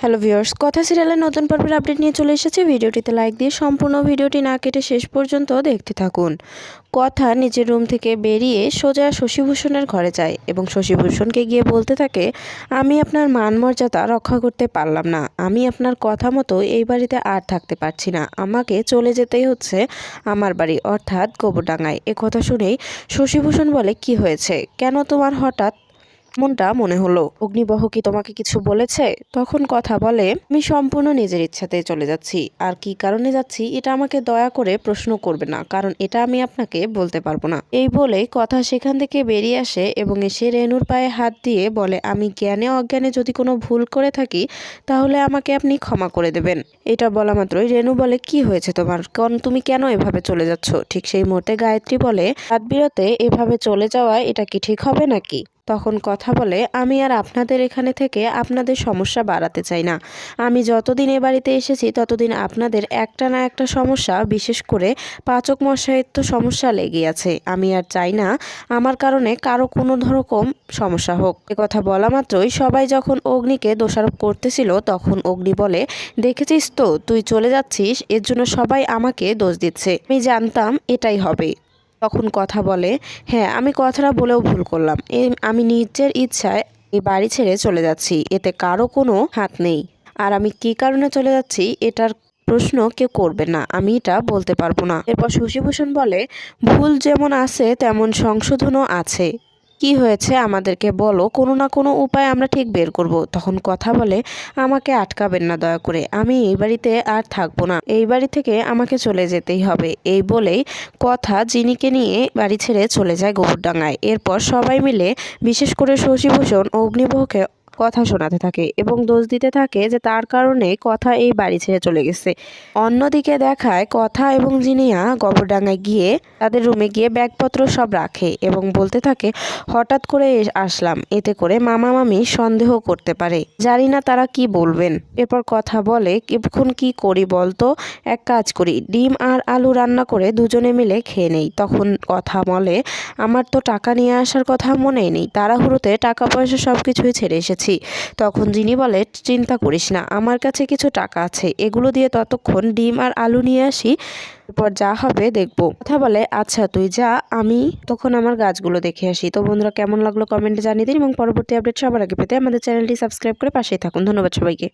Hello viewers কথা সিরিয়ালের নতুন পর্বের আপডেট নিয়ে চলে এসেছে। ভিডিওটিতে লাইক দিয়ে সম্পূর্ণ ভিডিওটি না কেটে শেষ পর্যন্ত দেখতে থাকুন। কথা নিজের রুম থেকে বেরিয়ে সোজা শশীভূষণের ঘরে যায় এবং শশীভূষণকে গিয়ে বলতে থাকে, আমি আপনার মান মর্যাদা রক্ষা করতে পারলাম না। আমি আপনার কথা মতো এই বাড়িতে আর থাকতে পারছি না। আমাকে চলে যেতেই হচ্ছে আমার বাড়ি। অর্থাৎ গোবরডাঙ্গায়। এ কথা শুনেই শশীভূষণ বলে, কি হয়েছে? কেন তোমার হঠাৎ মনটা মনে হলো। অগ্নিবহ কি তোমাকে কিছু বলেছে? তখন কথা বলে, আমি সম্পূর্ণ নিজের ইচ্ছাতে চলে যাচ্ছি। আর কি কারণে যাচ্ছি, এটা আমাকে দয়া করে প্রশ্ন করবে না, কারণ এটা আমি আপনাকে বলতে পারব না। এই বলে কথা সেখান থেকে বেরিয়ে আসে এবং এসে রেনুর পায়ে হাত দিয়ে বলে, আমি জ্ঞানে অজ্ঞানে যদি কোনো ভুল করে থাকি, তাহলে আমাকে আপনি ক্ষমা করে দেবেন। এটা বলা মাত্রই রেনু বলে, কি হয়েছে তোমার? কারণ তুমি কেন এভাবে চলে যাচ্ছ? ঠিক সেই মুহূর্তে গায়ত্রী বলে, রাত বিরতে এভাবে চলে যাওয়া, এটা কি ঠিক হবে নাকি? তখন কথা বলে, আমি আর আপনাদের এখানে থেকে আপনাদের সমস্যা বাড়াতে চাই না। আমি যতদিন এ বাড়িতে এসেছি, ততদিন আপনাদের একটা না একটা সমস্যা, বিশেষ করে পাচক মশাইয়ের তো সমস্যা লেগে আছে। আমি আর চাই না আমার কারণে কারও কোনো রকম সমস্যা হোক। এ কথা বলা মাত্রই সবাই যখন অগ্নিকে দোষারোপ করতেছিল, তখন অগ্নি বলে, দেখেছিস তো, তুই চলে যাচ্ছিস, এর জন্য সবাই আমাকে দোষ দিচ্ছে। আমি জানতাম এটাই হবে। তখন কথা বলে হ্যাঁ আমি কথাটা বলেও ভুল করলাম। আমি নিজের ইচ্ছায় এই বাড়ি ছেড়ে চলে যাচ্ছি। এতে কারও কোনো হাত নেই। আর আমি কি কারণে চলে যাচ্ছি, এটার প্রশ্ন কেউ করবে না। আমি এটা বলতে পারব না। এরপর শশীভূষণ বলে, ভুল যেমন আছে, তেমন সংশোধনও আছে। কি হয়েছে আমাদেরকে বলো। কোনো না কোনো উপায় আমরা ঠিক বের করব। তখন কথা বলে, আমাকে আটকাবেন না দয়া করে। আমি এই বাড়িতে আর থাকব না। এই বাড়ি থেকে আমাকে চলে যেতেই হবে। এই বলেই কথা জিনিকে নিয়ে বাড়ি ছেড়ে চলে যায় গোবরডাঙ্গায়। এরপর সবাই মিলে, বিশেষ করে শশীভূষণ অগ্নিবহকে কথা শোনাতে থাকে এবং দোষ দিতে থাকে যে তার কারণে কথা এই বাড়ি ছেড়ে চলে গেছে। অন্যদিকে দেখায়, কথা এবং জিনিয়া গবরডাঙ্গায় গিয়ে তাদের রুমে গিয়ে ব্যাগপত্র সব রাখে এবং বলতে থাকে, হঠাৎ করে আসলাম। এতে করে মামা মামি সন্দেহ করতে পারে। জানি না তারা কি বলবেন। এরপর কথা বলে, এখন কি করি বলতো? এক কাজ করি। ডিম আর আলু রান্না করে দুজনে মিলে খেয়ে নেই। তখন কথা বলে, আমার তো টাকা নিয়ে আসার কথা মনেই নেই। তাড়াহুড়োতে টাকা পয়সা সব কিছুই ছেড়ে এসেছি। তখন যিনি বলে, চিন্তা করিস না, আমার কাছে কিছু টাকা আছে, এগুলো দিয়ে ততক্ষণ ডিম আর আলু নিয়ে আসি, এরপর যা হবে দেখব। কথা বলে আচ্ছা তুই যা, আমি তখন আমার গাছগুলো দেখে আসি। তো বন্ধুরা, কেমন লাগল কমেন্টে জানিয়ে দিন এবং পরবর্তী আপডেট সবার আগে পেতে আমাদের চ্যানেলটি সাবস্ক্রাইব করে পাশেই থাকুন। ধন্যবাদ সবাইকে।